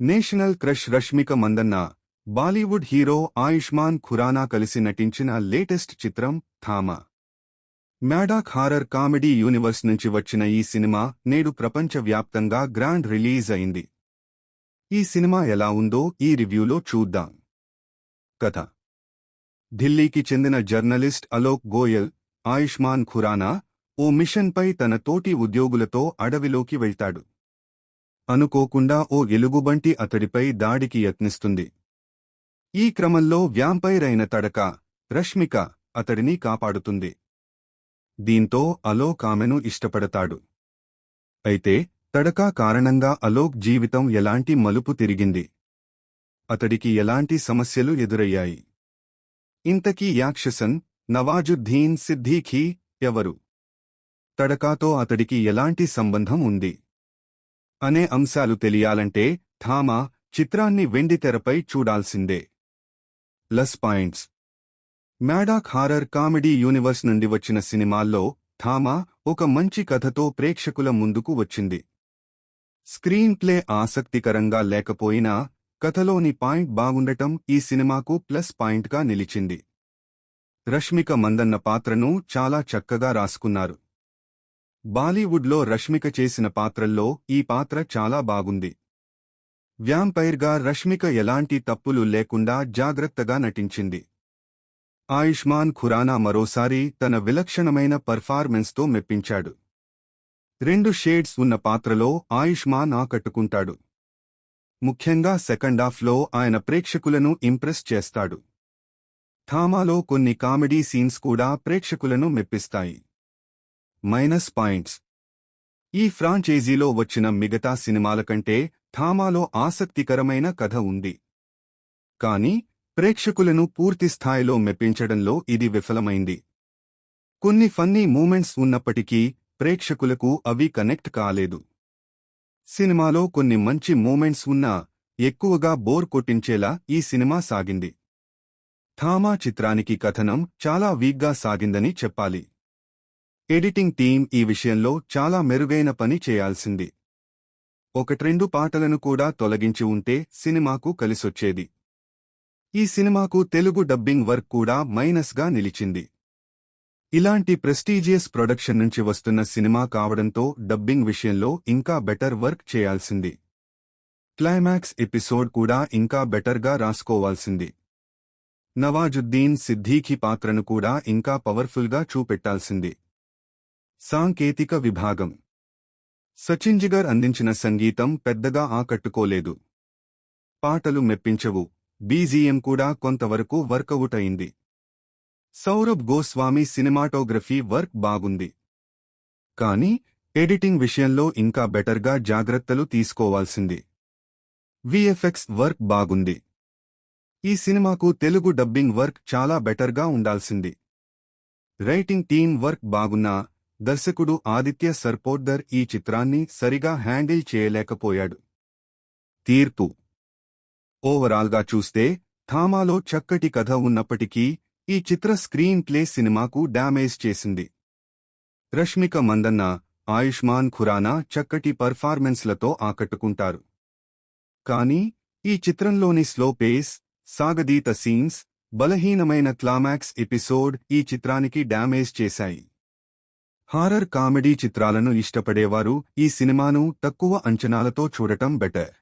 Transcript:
National crush Rashmika Mandanna Bollywood hero Ayushmann Khurrana కలిసి నటించిన latest చిత్రం Thama. Maddock horror comedy universe నుంచి వచ్చిన ఈ సినిమా నేడు ప్రపంచవ్యాప్తంగా గ్రాండ్ రిలీజ్ అయింది. ఈ సినిమా ఎలా ఉందో ఈ రివ్యూలో చూద్దాం. కథ. ఢిల్లీకి చెందిన జర్నలిస్ట్ అలోక్ గోయల్ ఆయుష్మాన్ ఖురానా ఓ మిషన్పై తన తోటి ఉద్యోగులతో అడవిలోకి వెళ్తాడు. అనుకోకుండా ఓ ఎలుగుబంటి అతడిపై దాడికి యత్నిస్తుంది. ఈ క్రమంలో వ్యాంపైరైన తడక రష్మిక అతడిని కాపాడుతుంది. దీంతో అలోక్ ఆమెను ఇష్టపడతాడు. అయితే తడకా కారణంగా అలోక్ జీవితం ఎలాంటి మలుపు తిరిగింది? అతడికి ఎలాంటి సమస్యలు ఎదురయ్యాయి? ఇంతకీ యాక్షసన్ నవాజుద్దీన్ సిద్దీఖీ ఎవరు? తడకాతో అతడికి ఎలాంటి సంబంధం ఉంది? అనే అంశాలు తెలియాలంటే థామా చిత్రాన్ని వెండితెరపై చూడాల్సిందే. Plus points. Maddock horror comedy universe నుండి వచ్చిన సినిమాల్లో థామా ఒక మంచి కథతో ప్రేక్షకుల ముందుకు వచ్చింది. స్క్రీన్ ప్లే ఆసక్తికరంగా లేకపోయినా కథలోని పాయింట్ బాగుండటం ఈ సినిమాకు ప్లస్ పాయింట్గా నిలిచింది. రష్మిక మందన్న పాత్రను చాలా చక్కగా రాసుకున్నారు. బాలీవుడ్లో రష్మిక చేసిన పాత్రల్లో ఈ పాత్ర చాలా బాగుంది. వ్యాంపైర్గా రష్మిక ఎలాంటి తప్పులు లేకుండా జాగ్రత్తగా నటించింది. ఆయుష్మాన్ ఖురానా మరోసారి తన విలక్షణమైన పర్ఫార్మెన్స్తో మెప్పించాడు. రెండు షేడ్స్ ఉన్న పాత్రలో ఆయుష్మాన్ ఆకట్టుకుంటాడు. ముఖ్యంగా సెకండాఫ్లో ఆయన ప్రేక్షకులను ఇంప్రెస్ చేస్తాడు. థామాలో కొన్ని కామెడీ సీన్స్ కూడా ప్రేక్షకులను మెప్పిస్తాయి. Minus points. ఈ ఫ్రాంచైజీలో వచ్చిన మిగతా సినిమాల కంటే థామాలో ఆసక్తికరమైన కథ ఉంది. కాని ప్రేక్షకులను పూర్తిస్థాయిలో మెప్పించడంలో ఇది విఫలమైంది. కొన్ని ఫన్నీ మూమెంట్స్ ఉన్నప్పటికీ ప్రేక్షకులకు అవి కనెక్ట్ కాలేదు. సినిమాలో కొన్ని మంచి మూమెంట్స్ ఉన్నా ఎక్కువగా బోర్ కొట్టించేలా ఈ సినిమా సాగింది. థామా చిత్రానికి కథనం చాలా వీక్గా సాగిందని చెప్పాలి. ఎడిటింగ్ టీం ఈ విషయంలో చాలా మెరుగైన పని చేయాల్సింది. ఒకట్రెండు పాటలను కూడా తొలగించి ఉంటే సినిమాకు కలిసొచ్చేది. ఈ సినిమాకు తెలుగు డబ్బింగ్ వర్క్ కూడా మైనస్గా నిలిచింది. ఇలాంటి ప్రెస్టీజియస్ ప్రొడక్షన్ నుంచి వస్తున్న సినిమా కావడంతో డబ్బింగ్ విషయంలో ఇంకా బెటర్ వర్క్ చేయాల్సింది. క్లైమాక్స్ ఎపిసోడ్ కూడా ఇంకా బెటర్గా రాసుకోవాల్సింది. నవాజుద్దీన్ సిద్దీఖీ పాత్రను కూడా ఇంకా పవర్ఫుల్గా చూపెట్టాల్సింది. సాంకేతిక విభాగం. సచిన్జిగర్ అందించిన సంగీతం పెద్దగా ఆకట్టుకోలేదు. పాటలు మెప్పించవు. బీజీఎం కూడా కొంతవరకు వర్కౌట్ అయింది. సౌరభ్ గోస్వామి సినిమాటోగ్రఫీ వర్క్ బాగుంది. కానీ ఎడిటింగ్ విషయంలో ఇంకా బెటర్గా జాగ్రత్తలు తీసుకోవాల్సింది. విఎఫ్ఎక్స్ వర్క్ బాగుంది. ఈ సినిమాకు తెలుగు డబ్బింగ్ వర్క్ చాలా బెటర్గా ఉండాల్సింది. రైటింగ్ టీం వర్క్ బాగున్నా దర్శకుడు ఆదిత్య సర్పోర్దర్ ఈ చిత్రాన్ని సరిగా హ్యాండిల్ చేయలేకపోయాడు. తీర్పు. ఓవరాల్గా చూస్తే థామాలో చక్కటి కథ ఉన్నప్పటికీ ఈ చిత్ర స్క్రీన్ ప్లే సినిమాకు డ్యామేజ్ చేసింది. రష్మిక మందన్న ఆయుష్మాన్ ఖురానా చక్కటి పర్ఫార్మెన్స్లతో ఆకట్టుకుంటారు. కానీ ఈ చిత్రంలోని స్లో పేస్ సాగదీత సీన్స్ బలహీనమైన క్లామాక్స్ ఎపిసోడ్ ఈ చిత్రానికి డ్యామేజ్ చేశాయి. హారర్ కామెడీ చిత్రాలను ఇష్టపడేవారు ఈ సినిమాను తక్కువ అంచనాలతో చూడటం బెటర్.